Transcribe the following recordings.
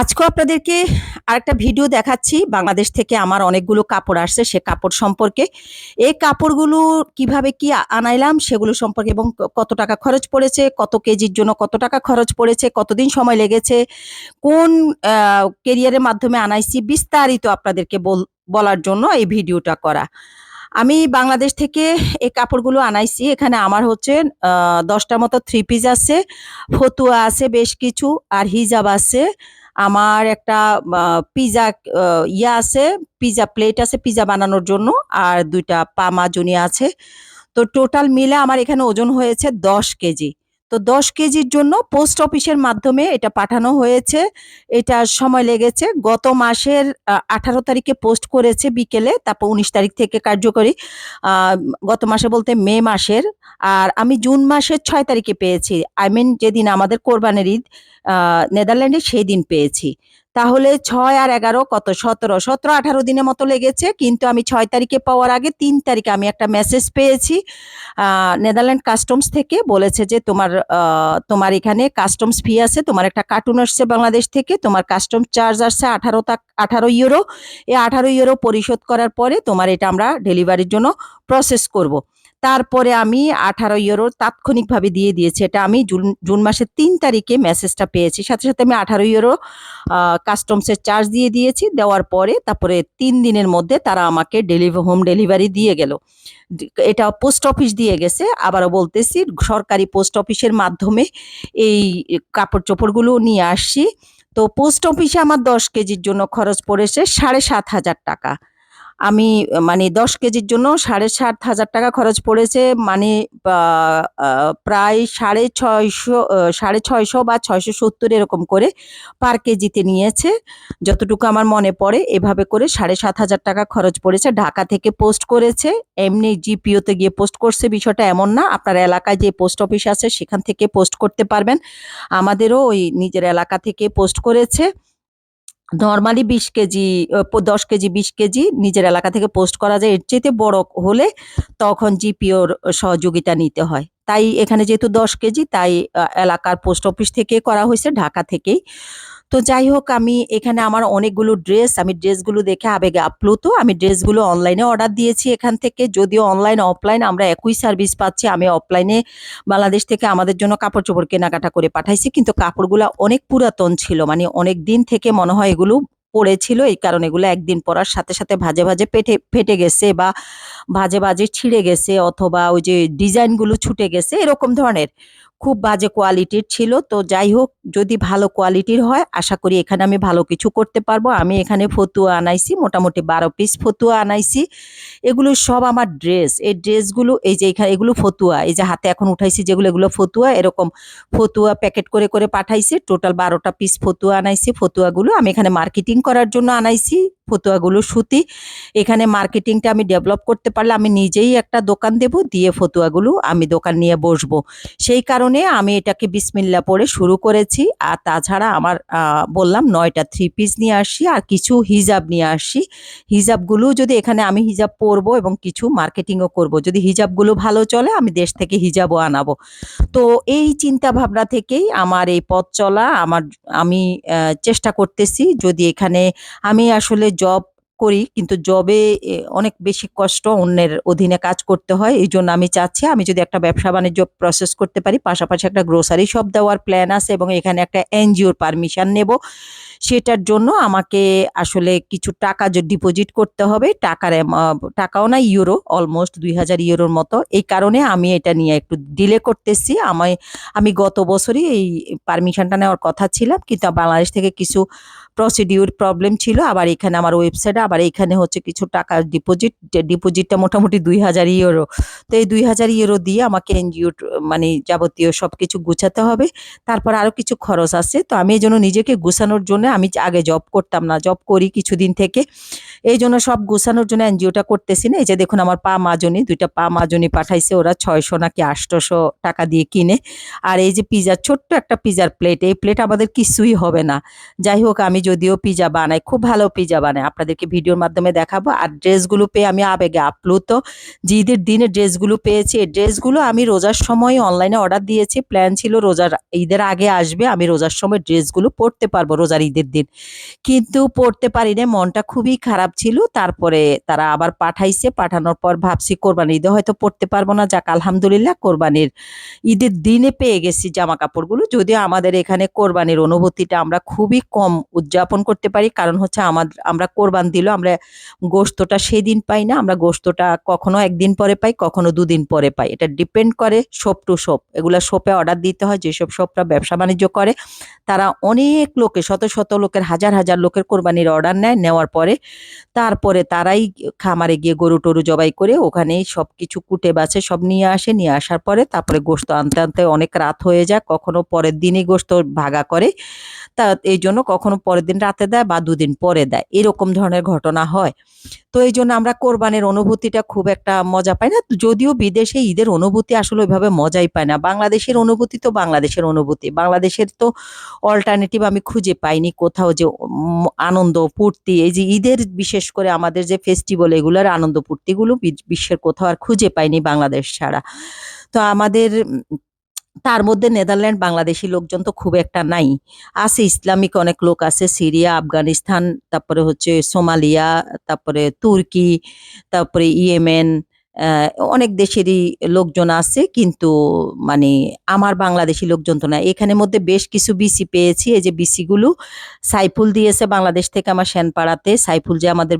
আজকেও আপনাদেরকে আরেকটা ভিডিও দেখাচ্ছি। বাংলাদেশ থেকে আমার অনেকগুলো কাপড় আসছে সে কাপড় সম্পর্কে। এই কাপড়গুলো কীভাবে কি আনাইলাম সেগুলো সম্পর্কে এবং কত টাকা খরচ পড়েছে, কত কেজির জন্য কত টাকা খরচ পড়েছে, কতদিন সময় লেগেছে, কোন কেরিয়ারের মাধ্যমে আনাইছি বিস্তারিত আপনাদেরকে বল- বলার জন্য এই ভিডিওটা করা। আমি বাংলাদেশ থেকে এই কাপড়গুলো আনাইছি। এখানে আমার হচ্ছে দশটার মতো থ্রি পিস আছে, ফতুয়া আছে বেশ কিছু, আর হিজাব আছে। আমার একটা পিজা ইয়ে আছে, পিজা প্লেট আছে পিজা বানানোর জন্য, আর দুইটা পামা পামাজুনি আছে। তো টোটাল মিলে আমার এখানে ওজন হয়েছে দশ কেজি। তো দশ কেজির জন্য পোস্ট অফিসের মাধ্যমে এটা পাঠানো হয়েছে। এটা সময় লেগেছে। গত মাসের আঠারো তারিখে পোস্ট করেছে বিকেলে, তারপর উনিশ তারিখ থেকে কার্যকরী গত মাসে বলতে মে মাসের। আর আমি জুন মাসের ছয় তারিখে পেয়েছি। আই মিন যেদিন আমাদের কোরবানের ঈদ নেদারল্যান্ডে সেই দিন পেয়েছি। তাহলে ছয় আর এগারো কত সতেরো সতেরো আঠারো দিনের মতো লেগেছে, কিন্তু আমি ছয় তারিখে পাওয়ার আগে তিন তারিখে আমি একটা মেসেজ পেয়েছি নেদারল্যান্ড কাস্টমস থেকে, বলেছে যে তোমার তোমার এখানে কাস্টমস ফি আছে, তোমার একটা কার্টুন আসছে বাংলাদেশ থেকে, তোমার কাস্টমস চার্জ আসছে আঠারো তা, আঠারো ইউরো এই আঠারো ইউরো পরিশোধ করার পরে তোমার এটা আমরা ডেলিভারির জন্য প্রসেস করব। তারপরে আমি আঠারো ইউরো তাৎক্ষণিকভাবে দিয়ে দিয়েছি। এটা আমি জুন জুন মাসের তিন তারিখে মেসেজটা পেয়েছি। সাথে সাথে আমি আঠারো ইউরো কাস্টমসের চার্জ দিয়ে দিয়েছি। দেওয়ার পরে তারপরে তিন দিনের মধ্যে তারা আমাকে ডেলিভার হোম ডেলিভারি দিয়ে গেল। এটা পোস্ট অফিস দিয়ে গেছে। আবারও বলতেছি, সরকারি পোস্ট অফিসের মাধ্যমে এই কাপড় চোপড়গুলো নিয়ে আসছি। তো পোস্ট অফিসে আমার দশ কেজির জন্য খরচ পড়েছে সাড়ে সাত হাজার টাকা। আমি মানে দশ কেজির জন্য সাড়ে সাত হাজার টাকা খরচ পড়েছে মানে প্রায় সাড়ে ছয়শো সাড়ে ছয়শো বা ছয়শো সত্তর এরকম করে পার কেজিতে নিয়েছে। যতটুকু আমার মনে পড়ে, এভাবে করে সাড়ে সাত হাজার টাকা খরচ পড়েছে। ঢাকা থেকে পোস্ট করেছে, এমনি জিপিওতে গিয়ে পোস্ট করছে, বিষয়টা এমন না। আপনার এলাকায় যে পোস্ট অফিস আছে, সেখান থেকে পোস্ট করতে পারবেন। আমাদেরও ওই নিজের এলাকা থেকে পোস্ট করেছে। নর্মালি বিশ কেজি দশ কেজি, বিশ কেজি নিজের এলাকা থেকে পোস্ট করা যায়। এর চেয়ে বড় হলে তখন জিপিওর সহযোগিতা নিতে হয়। তাই এখানে যেহেতু দশ কেজি, তাই এলাকার পোস্ট অফিস থেকে করা হয়েছে, ঢাকা থেকেই। তো যাই হোক, আমি এখানে আমার অনেকগুলো ড্রেস আমি ড্রেসগুলো দেখে আবেগে আপ্লুত। আমি ড্রেসগুলো অনলাইনে অর্ডার দিয়েছি এখান থেকে। যদিও অনলাইন অফলাইন আমরা একই সার্ভিস পাচ্ছি। আমি অফলাইনে বাংলাদেশ থেকে আমাদের জন্য কাপড় চোপড় কেনাকাটা করে পাঠাইছি। কিন্তু কাপড়গুলো অনেক পুরাতন ছিল। মানে অনেক দিন থেকে মনে হয় এগুলো পড়েছিল। এই কারণে এগুলো একদিন পরার সাথে সাথে ভাজে ভাজে পেটে, ফেটে গেছে বা ভাজে ভাজে ছিঁড়ে গেছে অথবা ওই যে ডিজাইনগুলো ছুটে গেছে। এরকম ধরনের। খুব বাজে কোয়ালিটির ছিল। তো যাই হোক, যদি ভালো কোয়ালিটির হয়, আশা করি এখানে আমি ভালো কিছু করতে পারব। আমি এখানে ফতুয়া আনাইছি, মোটামুটি বারো পিস ফতুয়া আনাইছি। এগুলো সব আমার ড্রেস এই ড্রেসগুলো এই যে এখানে এগুলো ফতুয়া। এই যে হাতে এখন উঠাইছি যেগুলো, এগুলো ফতুয়া। এরকম ফতুয়া প্যাকেট করে করে পাঠাইছি। টোটাল বারোটা পিস ফতুয়া আনাইছি। ফতুয়াগুলো আমি এখানে মার্কেটিং করার জন্য আনাইছি। ফতুয়াগুলো সুতি। এখানে মার্কেটিংটা আমি ডেভেলপ করতে পারলে আমি নিজেই একটা দোকান দেব। দিয়ে ফতুয়াগুলো আমি দোকান নিয়ে বসবো। সেই কারণে আমি এটাকে বিসমিল্লা পরে শুরু করেছি। আর তাছাড়া আমার বললাম নয়টা থ্রি পিস নিয়ে আসি আর কিছু হিজাব নিয়ে আসি। হিজাবগুলো যদি এখানে আমি হিজাব পরবো এবং কিছু মার্কেটিংও করব, যদি হিজাবগুলো ভালো চলে, আমি দেশ থেকে হিজাবও আনাবো। তো এই চিন্তা ভাবনা থেকেই আমার এই পথ চলা আমার, আমি চেষ্টা করতেছি। যদি এখানে আমি আসলে জব করি, কিন্তু জবে অনেক বেশি কষ্ট অন্যের অধীনে কাজ করতে হয়। এই জন্য আমি চাচ্ছি, আমি যদি একটা ব্যবসা বাণিজ্য প্রসেস করতে পারি, পাশাপাশি একটা গ্রোসারি শপ দেওয়ার প্ল্যান আছে এবং এখানে একটা এনজিওর পারমিশন নেব। সেটার জন্য আমাকে আসলে কিছু টাকা ডিপোজিট করতে হবে, টাকার টাকাও না ইউরো অলমোস্ট দুই হাজার ইউরোর মতো। এই কারণে আমি এটা নিয়ে একটু ডিলে করতেছি। আমায়, আমি গত বছরই এই পারমিশনটা নেওয়ার কথা ছিলাম, কিন্তু বাংলাদেশ থেকে কিছু প্রসিডিউর প্রবলেম ছিল। আবার এখানে আমার ওয়েবসাইটে আবার এখানে হচ্ছে কিছু টাকা ডিপোজিট ডিপোজিটটা মোটামুটি দুই হাজার ইউরো তো এই দুই হাজার ইউরো দিয়ে আমাকে এনজিও মানে যাবতীয় সব কিছু গুছাতে হবে। তারপর আরও কিছু খরচ আছে। তো আমি এই জন্য নিজেকে গুছানোর জন্য আমি আগে জব করতাম না। জব করি কিছুদিন থেকে। এই জন্য সব গুছানোর জন্য এনজিওটা করতেছি না। এই যে দেখুন আমার পা মাজনি, দুইটা পা মাজনি পাঠাইছে ওরা ছয়শো নাকি আটশোশো টাকা দিয়ে কিনে। আর এই যে পিজার ছোট্ট একটা পিজার প্লেট এই প্লেট আমাদের কিছুই হবে না। যাই হোক, আমি যদিও পিজা বানাই, খুব ভালো পিজা বানাই আপনাদেরকে ভিডিওর মাধ্যমে দেখাবো। আর ড্রেসগুলো পেয়ে আমি আবেগে আপ্লুত। যে ঈদের দিনে ড্রেসগুলো পেয়েছি, এই ড্রেসগুলো আমি রোজার সময় অনলাইনে অর্ডার দিয়েছি। প্ল্যান ছিল রোজার, ঈদের আগে আসবে, আমি রোজার সময় ড্রেসগুলো পরতে পারব রোজার ঈদের দিন। কিন্তু পড়তে পারি না মনটা খুবই খারাপ ছিল। তারপরে তারা আবার পাঠাইছে, পাঠানোর পর ভাবছি কোরবানি ঈদে হয়তো পড়তে পারব না। যাক, আলহামদুলিল্লাহ কোরবানির ঈদের দিনে পেয়ে গেছি জামা কাপড়গুলো যদিও আমাদের এখানে কোরবানির অনুভূতিটা আমরা খুবই কম উদযাপন করতে পারি, কারণ হচ্ছে আমাদের আমরা কোরবান দিল আমরা গোস্তটা সেদিন পাই না, আমরা গোস্তটা কখনো একদিন পরে পাই, কখনো দুদিন পরে পাই। এটা ডিপেন্ড করে শপ টু শপ এগুলো শপে অর্ডার দিতে হয়, যেসব শপরা ব্যবসা বাণিজ্য করে, তারা অনেক লোকে, শত শত লোকের, হাজার হাজার লোকের কোরবানির অর্ডার নেয়, নেওয়ার পরে তারপরে তারাই খামারে গিয়ে গরু টরু জবাই করে ওখানেই সব কিছু কুটে বাছে সব নিয়ে আসে, নিয়ে আসার পরে তারপরে গোস্ত আনতে আনতে অনেক রাত হয়ে যায়, কখনো পরের দিনই গোস্ত ভাগা করে, তা এই জন্য কখনো পরের দিন রাতে দেয় বা দুদিন পরে দেয়। এরকম ধরনের ঘটনা হয়। তো এই জন্য আমরা কোরবানির অনুভূতিটা খুব একটা মজা পাই না। যদিও বিদেশে ঈদের অনুভূতি আসলে ওইভাবে মজাই পায় না। বাংলাদেশের অনুভূতি তো বাংলাদেশের অনুভূতি। বাংলাদেশের তো অল্টারনেটিভ আমি খুঁজে পাইনি কোথাও যে আনন্দ ফুর্তি। এই যে ঈদের বিশেষ করে আমাদের যে ফেস্টিভ্যাল এগুলোর আনন্দ ফুর্তিগুলো বি- বিশ্বের কোথাও আর খুঁজে পাইনি বাংলাদেশ ছাড়া। তো আমাদের তার মধ্যে নেদারল্যান্ড বাংলাদেশি লোকজন তো খুব একটা নাই। আছে ইসলামিক অনেক লোক আছে, সিরিয়া, আফগানিস্তান, তারপরে হচ্ছে সোমালিয়া, তারপরে তুর্কি, তারপরে ইয়েমেন অনেক দেশেরই লোকজন আছে কিন্তু মানে আমার বাংলাদেশি লোকজন তো না এখানের মধ্যে বেশ কিছু বিসি পেয়েছি, এই যে বিসি গুলো। সাইফুল দিয়েছে বাংলাদেশ থেকে আমার সেনপাড়াতে সাইফুল যে আমাদের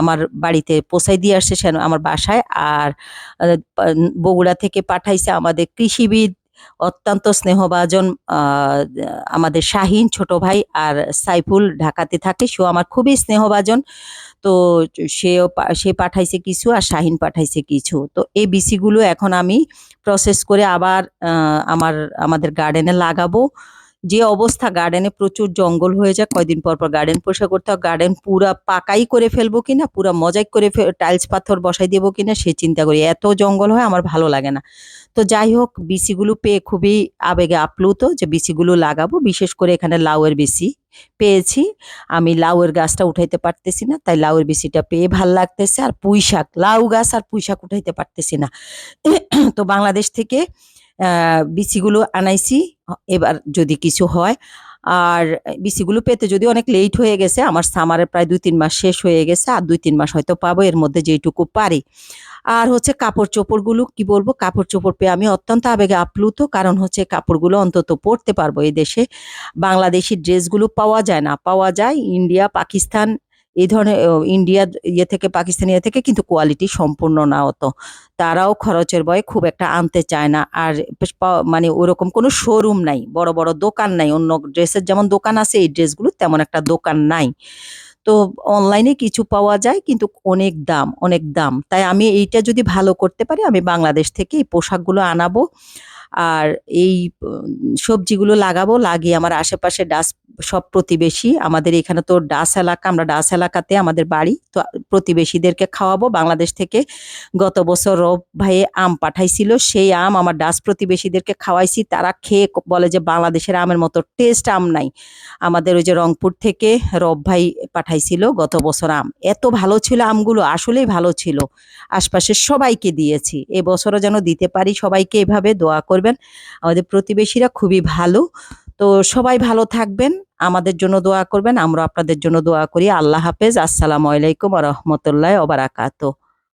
আমার বাড়িতে পোসাই দিয়ে আসছে সেন আমার বাসায়। আর বগুড়া থেকে পাঠাইছে আমাদের কৃষিবিদ অত্যন্ত স্নেহভাজন আমাদের শাহিন ছোট ভাই আর সাইফুল ঢাকাতে থাকে। সেও আমার খুবই স্নেহভাজন। তো সেও সে পাঠাইছে কিছু আর শাহিন পাঠাইছে কিছু। তো এই বিসিগুলো এখন আমি প্রসেস করে আবার আমার, আমাদের গার্ডেনে লাগাবো। যে অবস্থা গার্ডেনে প্রচুর জঙ্গল হয়ে যায়, কয়দিন পর পর গার্ডেন পরিষ্কার করতে হয় গার্ডেন পুরা পাকাই করে ফেলব কিনা, পুরা মজাই করে টাইলস পাথর বসাই দেবো কিনা, সে চিন্তা করি। এত জঙ্গল হয়, আমার ভালো লাগে না। তো যাই হোক বিসিগুলো পেয়ে খুবই আবেগে আপ্লুত যে বিসিগুলো লাগাবো। বিশেষ করে এখানে লাউয়ের বিসি পেয়েছি। আমি লাউয়ের গাছটা উঠাইতে পারতেছি না, তাই লাউয়ের বিসিটা পেয়ে ভালো লাগতেছে। আর পুঁই শাক লাউ গাছ আর পুঁই শাক উঠাইতে পারতেছি না। তো বাংলাদেশ থেকে বিচিগুলো আনাইছি। এবার যদি কিছু হয়, আর বিচিগুলো পেতে যদি অনেক লেট হয়ে গেছে, আমার সামারের প্রায় দুই তিন মাস শেষ হয়ে গেছে, আর দুই তিন মাস হয়তো পাবো, এর মধ্যে যেটুকু পারি। আর হচ্ছে কাপড় চোপড়গুলো, কি বলব, কাপড় চোপড় পেয়ে আমি অত্যন্ত আবেগে আপ্লুত, কারণ হচ্ছে কাপড়গুলো অন্তত পরতে পারব এই দেশে। বাংলাদেশি ড্রেসগুলো পাওয়া যায় না, পাওয়া যায় ইন্ডিয়া পাকিস্তান এই ধরনের ইন্ডিয়া ইয়ে থেকে পাকিস্তান ইয়ে থেকে কিন্তু কোয়ালিটি সম্পূর্ণ না অত। তারাও খরচের ভয়ে খুব একটা আনতে চায় না। আর মানে ওরকম কোনো শোরুম নাই, বড় বড় দোকান নাই, অন্য ড্রেসের যেমন দোকান আছে, এই ড্রেসগুলো তেমন একটা দোকান নাই। তো অনলাইনে কিছু পাওয়া যায়, কিন্তু অনেক দাম অনেক দাম। তাই আমি এইটা যদি ভালো করতে পারি, আমি বাংলাদেশ থেকে এই পোশাকগুলো আনাবো। আর এই সবজিগুলো লাগাবো, লাগিয়ে আমার আশেপাশে ডাস, সব প্রতিবেশী, আমাদের এখানে তো ডাস এলাকা, আমরা ডাস এলাকাতে আমাদের বাড়ি, তো প্রতিবেশীদেরকে খাওয়াবো। বাংলাদেশ থেকে গত বছর রব ভাইয়ে আম পাঠাইছিল, সেই আম আমার ডাস প্রতিবেশীদেরকে খাওয়াইছি। তারা খেয়ে বলে যে বাংলাদেশের আমের মতো টেস্ট আম নাই। আমাদের ওই যে রংপুর থেকে রব ভাই পাঠাইছিল গত বছর আম। এত ভালো ছিল আমগুলো, আসলেই ভালো ছিল। আশপাশের সবাইকে দিয়েছি। এবছরও যেন দিতে পারি সবাইকে এভাবে দোয়া করবেন। আমাদের প্রতিবেশীরা খুবই ভালো। তো সবাই ভালো থাকবেন। আমাদের জন্য দোয়া করবেন। আমরা আপনাদের জন্য দোয়া করি। আল্লাহ হাফেজ। আসসালামু আলাইকুম রহমতুল্লাহ ওবারাকাত